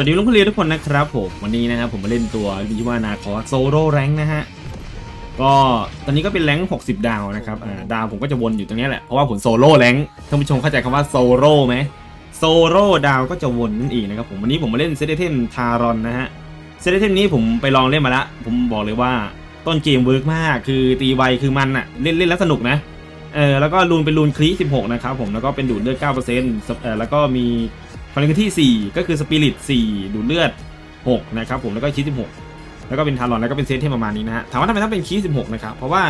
วัสดีลุงพลีทุกคนนะครับผมวันนี้นะครับผมมาเล่นตัวดิจิวานาคอโซโล่แรงนะฮะก็ตอนนี้ก็เป็นแรง60 ดาวนะครับดาวผมก็จะวนอยู่ตรงนี้แหละเพราะว่าผมโซโล่แรงท่านผู้ชมเข้าใจคำว่าโซโล่ไหมโซโล่ดาวก็จะวนนั่นเองนะครับผมวันนี้ผมมาเล่นเซเดเทนทารอนนะฮะเซเดเทนนี้ผมไปลองเล่นมาละผมบอกเลยว่าต้นเกมเวิร์กมากคือตีไวคือมันอะเล่นเล่นแล้วสนุกนะเออแล้วก็รูนเป็นรูนคลี16นะครับผมแล้วก็เป็นดูดเลือด9%เออแล้วก็มี พลังที่ 4 ก็คือสปิริต4ดูดเลือด 6 นะครับผมแล้วก็คี16แล้วก็เป็นทารอนแล้วก็เป็นเซตที่ประมาณนี้นะฮะถามว่าทำไมต้องเป็นคี16นะครับเพราะว่า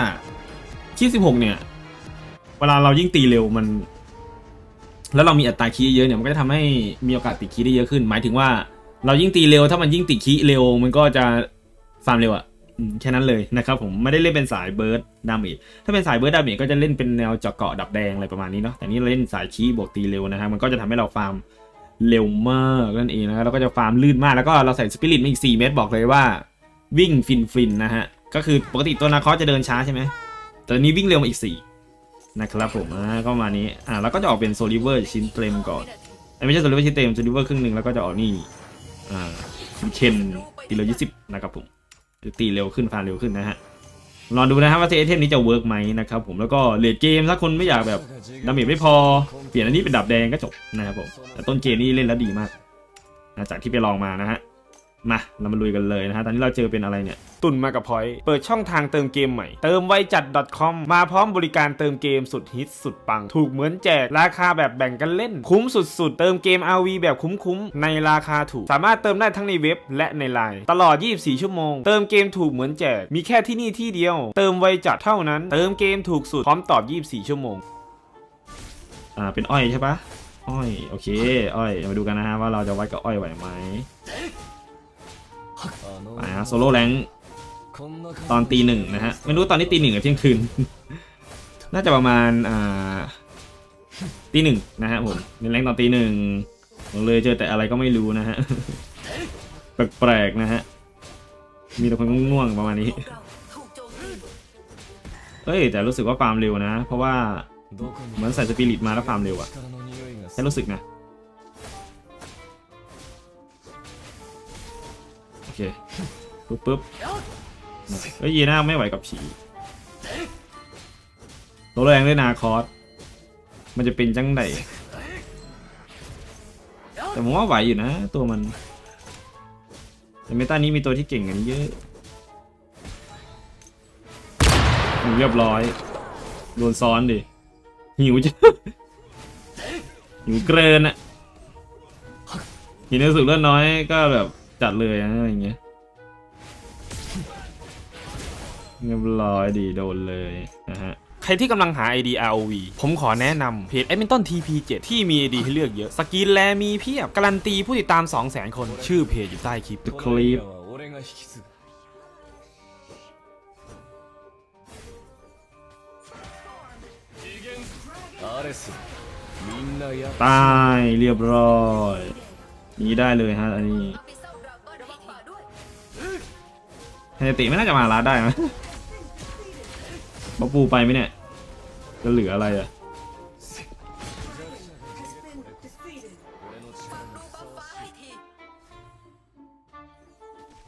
คี16เนี่ย เวลาเรายิ่งตีเร็วมัน แล้วเรามีอัตราคีเยอะเนี่ยมันก็จะทำให้มีโอกาสติดคีได้เยอะขึ้น หมายถึงว่าเรายิ่งตีเร็วถ้ามันยิ่งติดคีเร็ว มันก็จะฟาร์มเร็วอะแค่นั้นเลยนะครับผมไม่ได้เล่นเป็นสายเบิร์ดดาเมจถ้าเป็นสายเบิร์ดดาเมจก็จะเล่นเป็นแนวเจาะเกาะดับแดงอะไรประมาณนี้เนาะแต่นี่เราเล่นสายคีบวกตีเร็วนะฮะมันก็จะทำให้เราฟาร์ม เร็วมากนั่นเองนะครับแล้วก็จะฟาร์มลื่นมากแล้วก็เราใส่สปิริตมาอีก 4 เม็ดบอกเลยว่า วิ่งฟินฟินนะฮะ ก็คือปกติตัวนาคอจะเดินช้าใช่ไหมแต่นี้วิ่งเร็วมาอีก 4 นะครับผมอ่าก็มานี้อ่าแล้วก็จะออกเป็นโซลิเวอร์ชิ้นเต็มก่อนไม่ใช่โซลิเวอร์ชิ้นเต็มโซลิเวอร์ครึ่งหนึ่งแล้วก็จะออกนี่อ่าเชนตีเร็วยี่สิบนะครับผมตีเร็วขึ้นฟาร์มเร็วขึ้นนะฮะ รอดูนะครับว่าเทเทมนี้จะเวิร์กไหมนะครับผมแล้วก็เลดเกมถ้าคนไม่อยากแบบดาเมจไม่พอ เปลี่ยนอันนี้เป็นดับแดงก็จบนะครับผมแต่ต้นเกมนี่เล่นแล้วดีมากจากที่ไปลองมานะฮะ มาเรามาลุยกันเลยนะฮะตอนนี้เราเจอเป็นอะไรเนี่ยตุนมากับพอยเปิดช่องทางเติมเกมใหม่ เติมไวจัด .com มาพร้อมบริการเติมเกมสุดฮิตสุดปัง ถูกเหมือนแจก ราคาแบบแบ่งกันเล่น คุ้มสุดๆ เติมเกม RV แบบคุ้มๆ ในราคาถูก สามารถเติมได้ทั้งในเว็บและในไลน์ตลอด 24 ชั่วโมง เติมเกมถูกเหมือนแจก มีแค่ที่นี่ที่เดียว เติมไวจัดเท่านั้น เติมเกมถูกสุดพร้อมตอบ 24 ชั่วโมง อ่า เป็นอ้อยใช่ปะอ้อย โอเค อ้อย มาดูกันนะฮะว่าเราจะวัดกับอ้อยไหวไหม ไปฮะโซโล่แรงตอนตีหนึ่งนะฮะ ไม่รู้ตอนนี้ตีหนึ่งกับเที่ยงคืน น่าจะประมาณอ่าตีหนึ่งนะฮะผมเป็นแรงตอนตีหนึ่งผมเลยเจอแต่อะไรก็ไม่รู้นะฮะ แปลกๆนะฮะ มีแต่คนง่วงๆประมาณนี้เอ้ยแต่รู้สึกว่าฟาร์มเร็วนะ เพราะว่าเหมือนใส่สปิริตมาแล้วฟาร์มเร็วอะแค่รู้สึกนะ โอเคปุ๊บปุ๊บเฮ้ยยีน่าไม่ไหวกับผีตัวแรงด้วยนาคอสมันจะเป็นจังไดแต่ผมว่าไหวอยู่นะ ตัวมัน แต่เมตานี้มีตัวที่เก่งกว่านี้เยอะอืมเรียบร้อย โดนซ้อนดิ หิวจะหิวเกรนอะหินในสุดเลือดน้อยก็แบบ จัดเลยนะอะไรอย่างเงี้ยเรียบร้อยดีโดนเลยนะฮะใครที่กำลังหา ID ROV ผมขอแนะนำเพจ a d m i n t o n TP7 ที่มี ID ให้เลือกเยอะ สกินแลมีเพียบ การันตีผู้ติดตาม 200,000 คน ชื่อเพจอยู่ใต้คลิป The Clip ตายเรียบร้อยหนี้ได้เลยฮะอันนี้ เฮติไม่น่าจะมาลาได้นะบ๊อบปูไปไหมเนี่ย จะเหลืออะไรอะ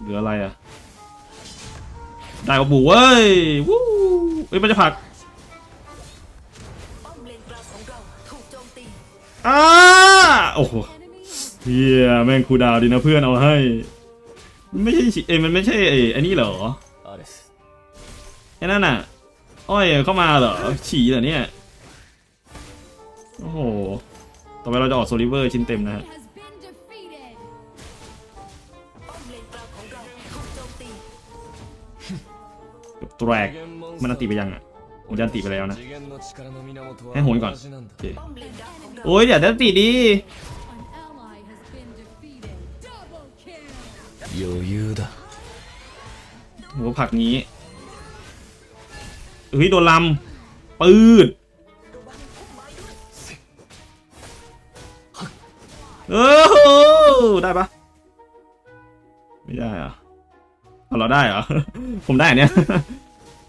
เหลืออะไรอะได้บ๊อบปูเว้ยวู้เอ้ยมันจะผักป้าาาโอ้โหเฮียแม่งคูดาวดีนะเพื่อนเอาให้ มันไม่ใช่เอ้ยมันไม่ใช่ไอ้อนนี้เหรอไอ้นั่นน่ะ อ้อยเข้ามาเหรอ ฉี่เหรอเนี่ย โอ้โห ต่อไปเราจะออกโซลิเวอร์ชิ้นเต็มนะฮะ has been defeated. ป้อมเลกมตีแตรกมันอันติไปยังอะผมจะอันติไปแล้วนะ ให้ห้โหนก่อนโอเคป้อมเลนกลางของเราโอ้ยเดี๋ยวอันติดี 余裕だ โหผักนี้เฮ้ยโดนลำปืดเออได้ปะไม่ได้เหรอะเอาเราได้เหรอ ผมได้อันเนี้ย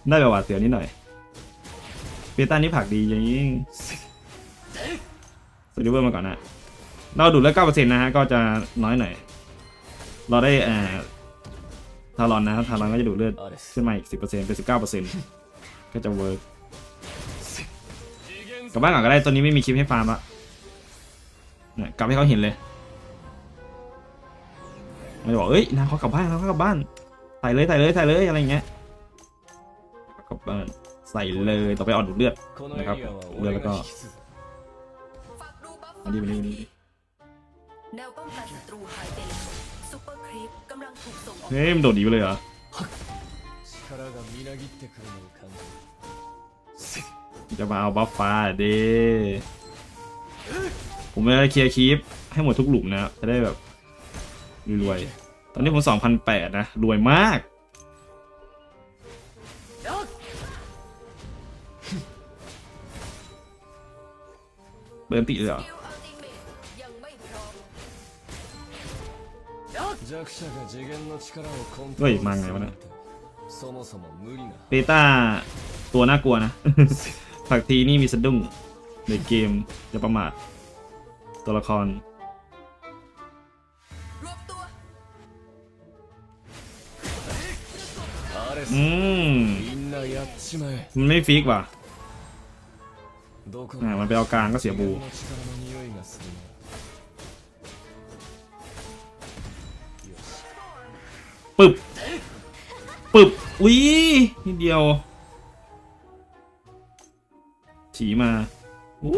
ได้แบบหวาดเสียวนิดหน่อย เปต้านี่ผักดีอย่างยิ่งสวัสดีเวอร์มาก่อนนะ เราดูดแล้วเก้าเปอร์เซ็นต์นะฮะ ก็จะน้อยหน่อย เราได้อ่าทารอนนะทารอนก็จะดูดเลือดขึ้นมาอีกสิบเปอร์เซ็นต์เป็นสิบเก้าเปอร์เซ็นต์ก็จะเวิร์กกลับบ้านก่อนก็ได้ตอนนี้ไม่มีคลิปให้ฟาร์มละเนี่ยกลับให้เขาเห็นเลยมันบอกเอ้ยนะเขากลับบ้านเขากลับบ้านใส่เลยใส่เลยใส่เลยอะไรอย่างเงี้ยกลัใส่เลยต่อไปออดดูดเลือดนะครับเลือดแล้วก็อันนี้อันนี้อันนี้ เฮ้ยมันโดดหนีไปเลยเหรอจะมาเอาบัฟฟ้าเด้ผมจะเคลียร์คีปให้หมดทุกหลุมนะจะได้แบบรวยตอนนี้ผม2,008นะ รวยมาก เปินติเลยเหรอ เฮ้ยมาไงวะเนี่ยเบต้าตัวน่ากลัวนะผักทีนี่มีสะดุ้งในเกมจะประมาทตัวละครอืมมันไม่ฟิกว่ะมันไปเอากลางก็เสียบู ปึบปึบอุ้ยนิดเดียวฉีมาอู้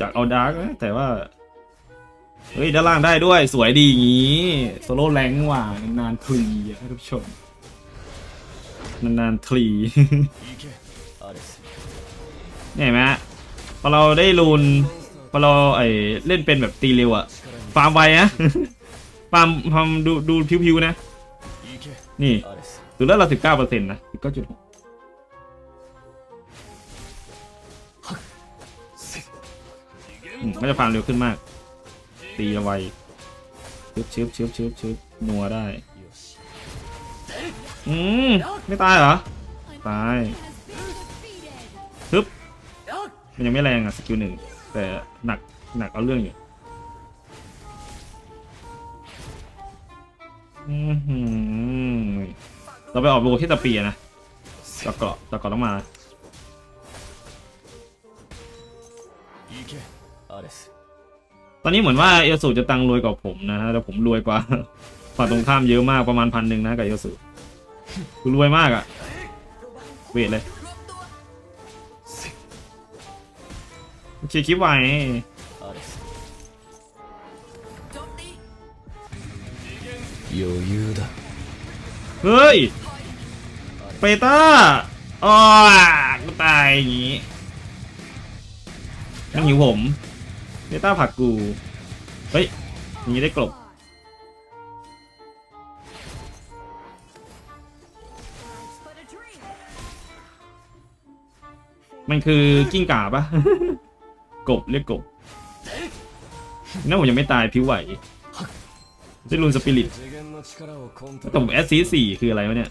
จากเอาดาร์กนะแต่ว่า เฮ้ย ด้านล่างได้ด้วยสวยดีอย่างนี้โซโล่แรงหว่านานๆทีท่านผู้ชม นานาๆทีเนี่ยไหมพอเราได้รูนพอเราไอเล่นเป็นแบบตีเร็วอะฟาร์มไวนะ ความความดูดูผิวๆนะ นี่สุดแล้วเราสิบเก้าเปอร์เซ็นต์นะสิบเก้าจุดก็จะฟังเร็วขึ้นมาก ตีไวชึบชึบชึบชึบชึบนัวได้ อืม ไม่ตายเหรอ ตายชึบมันยังไม่แรงอะ สกิลหนึ่ง แต่หนักหนักเอาเรื่องอยู่ เราไปออกโลที่ตะปีนะตะเกาะตะเกาะต้องมาตอนนี้เหมือนว่าเอลสูจะตังรวยกว่าผมนะฮะแต่ผมรวยกว่าฝั่งตรงข้ามเยอะมากประมาณพันหนึ่งนะกับเอลสูคือรวยมากอะเวทเลยโอเคคลิปไว้ 余裕だ เฮ้ย เปต้าอ๋อกูตายอย่างงี้นั่งหิวผม เปต้าผลักกู เฮ้ยอย่างงี้ได้กลบ But a dream. มันคือกิ้งก่าปะ กบเรียกกบนั่นผมยังไม่ตายพิวไหว ได้ลุนสปิริตตบผมแอสซีสี่คืออะไรวะเนี่ย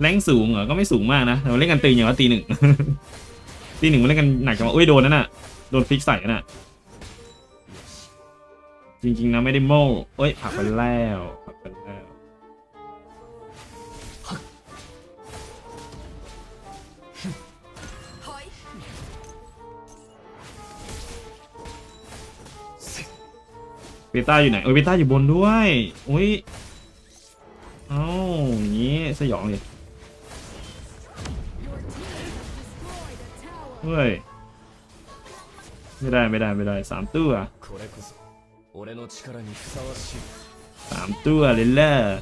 แรงสูงเหรอ ก็ไม่สูงมากนะแต่เล่นกันตึงอย่างว่าตีหนึ่ง ตีหนึ่งมันเล่นกันหนักจังวะอุ้ยโดนนั่นน่ะ โดนฟิกใส่น่ะ จริงๆนะไม่ได้โม้เอ้ยผักไปแล้วผักไปแล้ว บต้าอยู่ไหนเออเบต้าอยู่บนด้วยอุ้ยเอ้าอย่างนี้สยองเลยเฮ้ยไม่ได้ไม่ได้ไม่ได้สามตัวสามตัวเลยเลอร์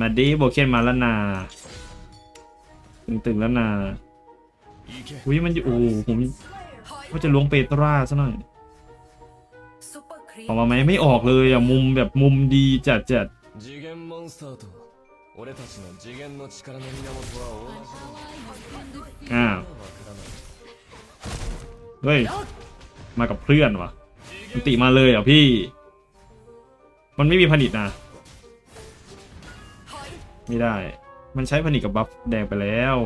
มาดีโบเคนมาแล้วนาตึงตึงแล้วนาอุ้ยมันอยู่โอ้ผมว่าจะล้วงเปตราซะหน่อย ออกมาไหมไม่ออกเลยอะมุมแบบมุมดีจัดจัดอ้าเฮ้ยมากับเพื่อนวะมันติมาเลยเหรอพี่ มันไม่มีผนิตนะ ไม่ได้ มันใช้ผนิตกับบัฟแดงไปแล้ว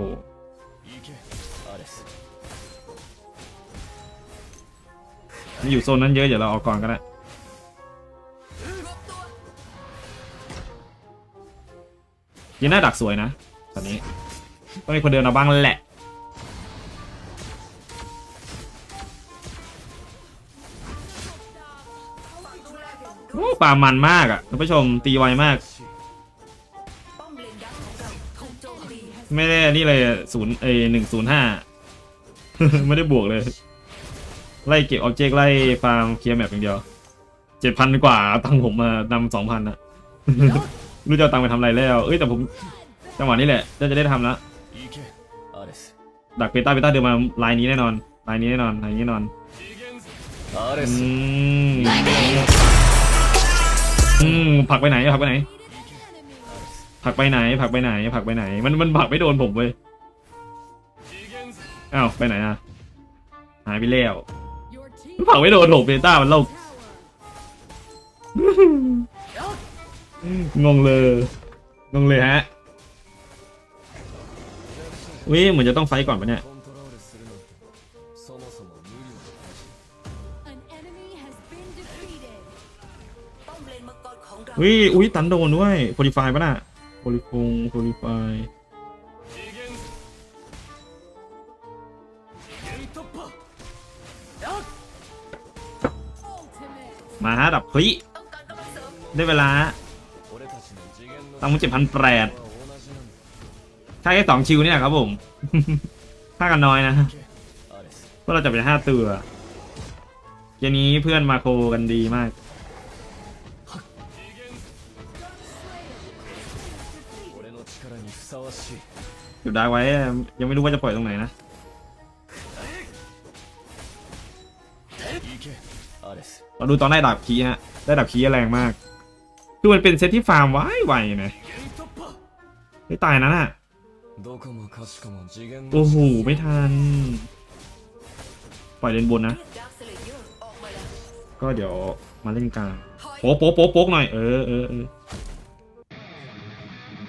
มันอยู่โซนนั้นเยอะเดี๋ยวเราออกก่อนก็ได้ ยีน่าดักสวยนะ ตอนนี้ต้องมีคนเดินเอาบ้างแหละ โอ้ปลามันมากอะท่านผู้ชมตีไวมาก ไม่ได้นี่เลยศูนย์เอหนึ่งศูนย์ห้าไม่ได้บวกเลย ไล่เก็บออบเจกต์ไล่ฟาร์มเคลียร์แมปอย่างเดียวเจ็ดพันกว่าตังผมมานำสองพันอะ รู้จะเอาตังค์ไปทำอะไรแล้ว เอ้ยแต่ผมจังหวะนี้แหละน่าจะได้ทำละดักเบต้าเบต้าเดินมาลายนี้แน่นอนลายนี้แน่นอนลายนี้แน่นอนอืมอืมผักไปไหนผักไปไหน ผักไปไหน ผักไปไหน ผักไปไหน มันมันผักไม่โดนผมเว้ยอ้าวไปไหนอะหายไปแล้วผักไม่โดนผมเบต้ามันเล่า งงเลย งงเลยฮะวิเหมือนจะต้องไฟก่อนปะเนี่ย วิอุ้ยตันโดนด้วยโพลิฟายปะน่ะโพลิฟงโพลิฟายมาฮะดับพลิได้เวลา ตังค์เจ็ดพันแปดใช้แค่สองชิวเนี่ยครับผมค่ากันน้อยนะเพราะเราจะเป็นห้าตัวเกมนี้เพื่อนมาโคกันดีมากจุดดาไว้ยังไม่รู้ว่าจะปล่อยตรงไหนนะเราดูตอนได้ดาบคีฮะ ได้ดาบคีแรงมาก คือมันเป็นเซตที่ฟาร์มไวไวนะไม่ตายนะน่ะโอ้โหไม่ทัน ปล่อยเลนบนนะ ก็เดี๋ยวมาเล่นกลางโป๊โป๊ะโป๊โป๊หน่อย เออเออเออ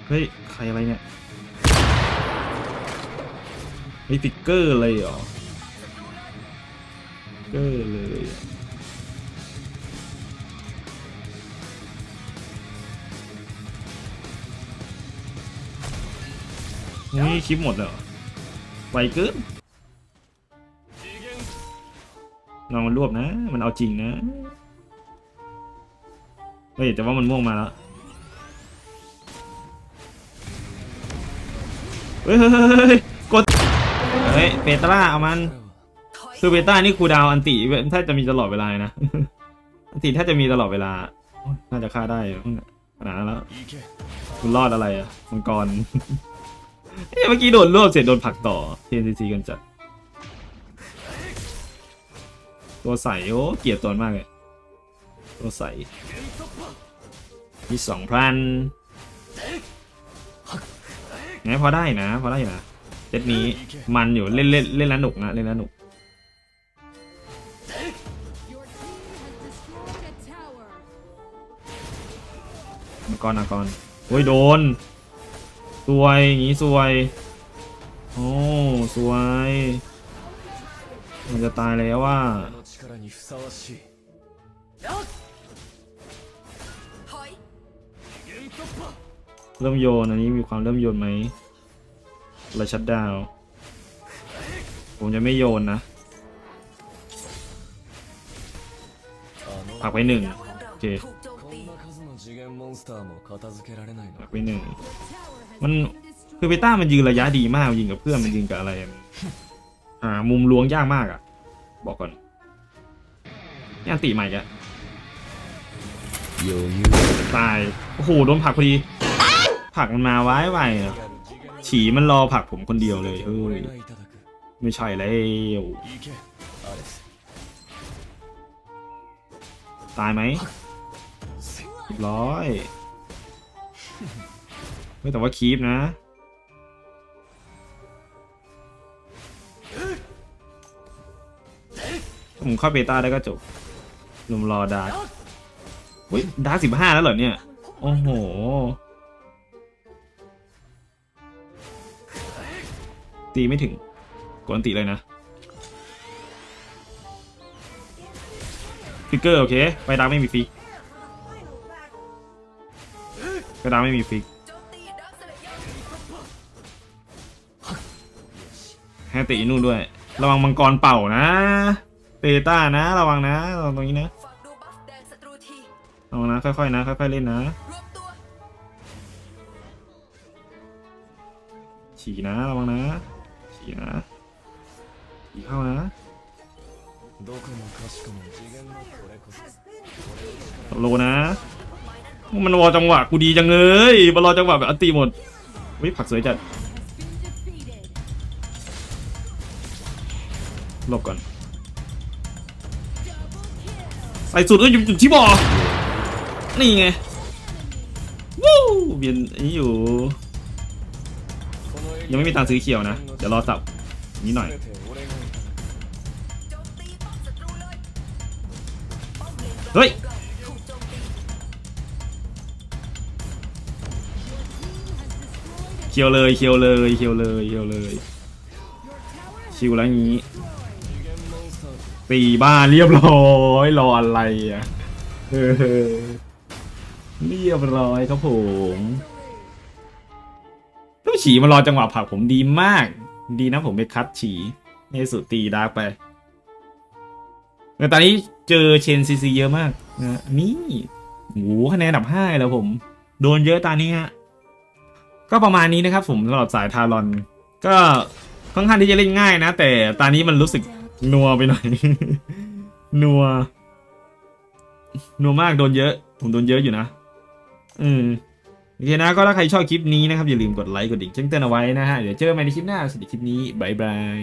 เฮ้ย ใครอะไรเนี่ยมีฟิกเกอร์เลยเหรอเกอร์เลย นี่คลิปหมดเลยเหรอไวเกินลองมันรวบนะ มันเอาจริงนะเฮ้ยแต่ว่ามันม่วงมาแล้วเฮ้ยเฮ้ยเฮ้ยกดเฮ้ยเปตราเอามันคือเบต้านี่คูดาวอันติถ้าจะมีตลอดเวลานะอันติถ้าจะมีตลอดเวลา น่าจะฆ่าได้ขนาดนั้นแล้วคุณรอดอะไรอะมังกร เอ้ยเมื่อกี้โดนรวบเสร็จโดนผลักต่อ TNCC กันจัด ตัวใสโอ้เกลียดตัวมากเลย ตัวใสมีสองพันไงพอได้นะ พอได้นะเซตนี้มันอยู่เล่นเล่นเล่นแล้วหนุกนะเล่นแล้วหนุก Your team has destroyed a tower. มังกรมังกรโอ้ยโดน สวยงี้สวย โอ้สวย มันจะตายแล้วว่าเริ่มโยนอันนี้มีความเริ่มโยนไหมเราชัดดาว ผมจะไม่โยนนะผักไปหนึ่งโอเคผักไปหนึ่ง มันคือเบต้ามันยืนระยะดีมากยิงกับเพื่อนมันยิงกับอะไรอ่ามุมล้วงยากมากอะ บอกก่อนนี่อันตีใหม่กันตายโอ้โหโดนผักพอดี ผักมันมาไว้ไวฉีมันรอผักผมคนเดียวเลยเฮ้ยไม่ใช่แล้วตายไหมร้อย ไม่แต่ว่าคีปนะ ผมเข้าเบต้าได้ก็จบลุมรอดาร์กเฮ้ยดาร์กสิบห้าแล้วเหรอเนี่ย โอ้โหตีไม่ถึงกวนตีเลยนะฟิกเกอร์โอเค ไปดาร์กไม่มีฟิก ไปดาร์กไม่มีฟิก ให้ตะอีนู่นด้วย ระวังมังกรเป่านะ เตต้านะ ระวังนะระวังตรงนี้นะระวังนะค่อยๆนะค่อยๆเล่นนะฉี่นะระวังนะฉี่นะฉีเข้านะโลนะมันรอจังหวะกูดีจังเลยมันรอจังหวะแบบอันตีหมดวิผักสวยจัด ลบก่อน ใส่สุดแล้วอยู่ที่บ่อนี่ไง วู้เบียนนี้อยู่ ยังไม่มีทางซื้อเขียวนะ เดี๋ยวรอจับนี้หน่อย เฮ้ยเขียวเลยเขียวเลยเขียวเลยเขียวเลยชิวแล้วนี้ ตีบ้านเรียบร้อยรออะไรอะเออเรียบร้อยครับผมลูกฉีมารอจังหวะผักผมดีมาก ดีนะผมไปคัดฉีในสุดตีดาร์กไปแต่ตอนนี้เจอเชนซีซีเยอะมากนะนี่โหคะแนนดับห้าแล้วผม โดนเยอะตอนนี้ฮะก็ประมาณนี้นะครับผมสำหรับสายทารอน ก็ค่อนข้างที่จะเล่นง่ายนะ แต่ตอนนี้มันรู้สึก นัวไปหน่อย นัว นัวมากโดนเยอะ ผมโดนเยอะอยู่นะ อืมโอเคนะก็ถ้าใครชอบคลิปนี้นะครับ อย่าลืมกดไลค์กดดิ่งแจ้งเตือนเอาไว้นะฮะ เดี๋ยวเจอกันใหม่ในคลิปหน้าสวัสดีคลิปนี้บายบาย